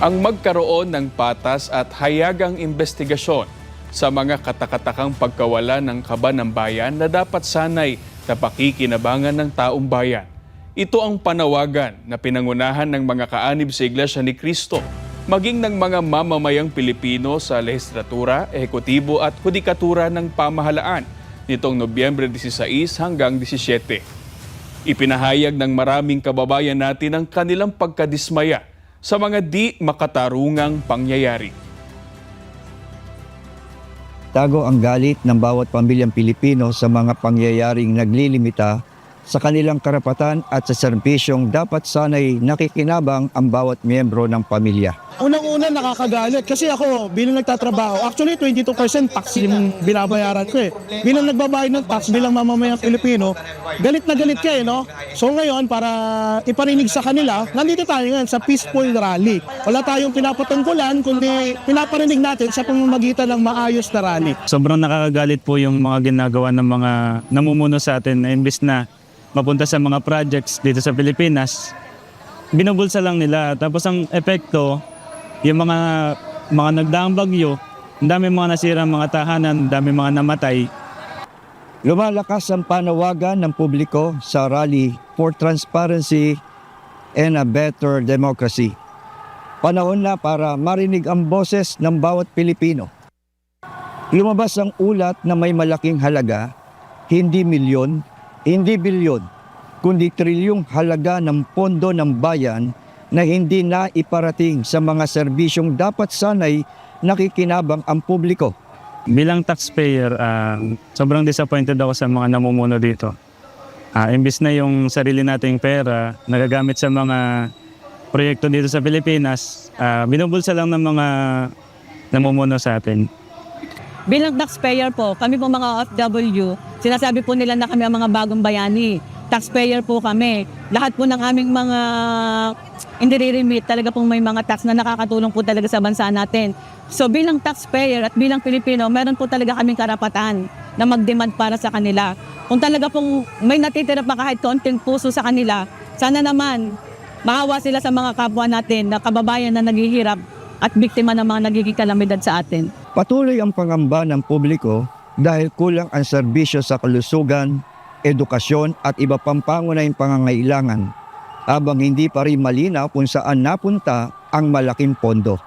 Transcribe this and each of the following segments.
ang magkaroon ng patas at hayagang investigasyon sa mga katakatakang pagkawala ng kaba ng bayan na dapat sanay na pakikinabangan ng taong bayan. Ito ang panawagan na pinangunahan ng mga kaanib sa Iglesia ni Cristo, maging ng mga mamamayang Pilipino sa lehislatura, ehekutibo at hudikatura ng pamahalaan nitong Nobyembre 16 hanggang 17. Ipinahayag ng maraming kababayan natin ang kanilang pagkadismaya sa mga di makatarungang pangyayari. Tago ang galit ng bawat pamilyang Pilipino sa mga pangyayaring naglilimita sa kanilang karapatan at sa serbisyong dapat sanay nakikinabang ang bawat miyembro ng pamilya. Unang-una nakakagalit kasi ako bilang nagtatrabaho, actually 22% tax yung binabayaran ko eh. Bilang nagbabayad ng tax bilang mamamayang Pilipino, galit na galit ka eh, no? So ngayon, para iparinig sa kanila, nandito tayo ngayon sa peaceful rally. Wala tayong pinapatungkulan, kundi pinaparinig natin sa pamamagitan ng maayos na rally. Sobrang nakakagalit po yung mga ginagawa ng mga namumuno sa atin na imbis na mapunta sa mga projects dito sa Pilipinas, binubulsa lang nila. Tapos ang epekto, yung mga mga nagdaang bagyo, ang dami mga nasira mga tahanan, ang dami mga namatay. Lumalakas ang panawagan ng publiko sa rally for transparency and a better democracy. Panahon na para marinig ang boses ng bawat Pilipino. Lumabas ang ulat na may malaking halaga, hindi milyon, hindi bilyon, kundi trilyong halaga ng pondo ng bayan na hindi na iparating sa mga serbisyong dapat sanay nakikinabang ang publiko. Bilang taxpayer, ah, sobrang disappointed ako sa mga namumuno dito. Ah, imbis na yung sarili nating pera, nagagamit sa mga proyekto dito sa Pilipinas, ah, binubulsa lang ng mga namumuno sa atin. Bilang taxpayer po, kami po mga OFW, sinasabi po nila na kami ang mga bagong bayani. Taxpayer po kami. Lahat po ng aming mga indiririmit, talaga pong may mga tax na nakakatulong po talaga sa bansa natin. So bilang taxpayer at bilang Pilipino, meron po talaga kaming karapatan na mag-demand para sa kanila. Kung talaga pong may natitira pa kahit konting puso sa kanila, sana naman maawa sila sa mga kapwa natin na kababayan na naghihirap at biktima ng mga nagiging kalamidad sa atin. Patuloy ang pangamba ng publiko dahil kulang ang serbisyo sa kalusugan, edukasyon at iba pang pangunahing pangangailangan habang hindi pa rin malinaw kung saan napunta ang malaking pondo.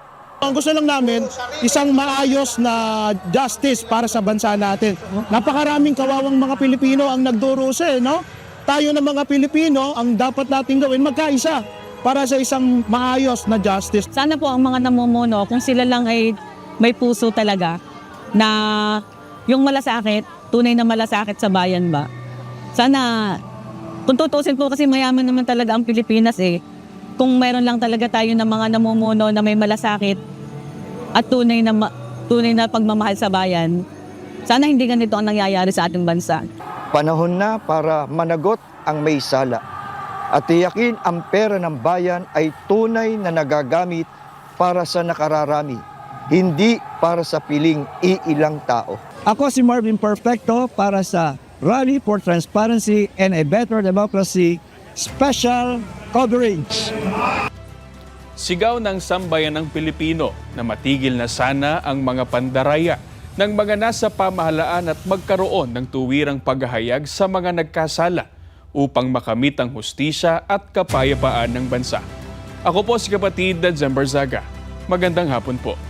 Ang gusto lang namin, isang maayos na justice para sa bansa natin. Napakaraming kawawang mga Pilipino ang nagdurusa eh, no? Tayo na mga Pilipino, ang dapat natin gawin, magkaisa para sa isang maayos na justice. Sana po ang mga namumuno, kung sila lang ay may puso talaga, na yung malasakit, tunay na malasakit sa bayan ba. Sana, kung tutusin po kasi mayaman naman talaga ang Pilipinas eh. Kung mayroon lang talaga tayo ng mga namumuno na may malasakit at tunay na, tunay na pagmamahal sa bayan, sana hindi ganito ang nangyayari sa ating bansa. Panahon na para managot ang may sala at tiyakin ang pera ng bayan ay tunay na nagagamit para sa nakararami, hindi para sa piling iilang tao. Ako si Marvin Perfecto para sa Rally for Transparency and a Better Democracy Special Coverage. Sigaw ng sambayan ng Pilipino na matigil na sana ang mga pandaraya ng mga nasa pamahalaan at magkaroon ng tuwirang paghahayag sa mga nagkasala upang makamit ang hustisya at kapayapaan ng bansa. Ako po si kapatid na Zemberzaga. Magandang hapon po.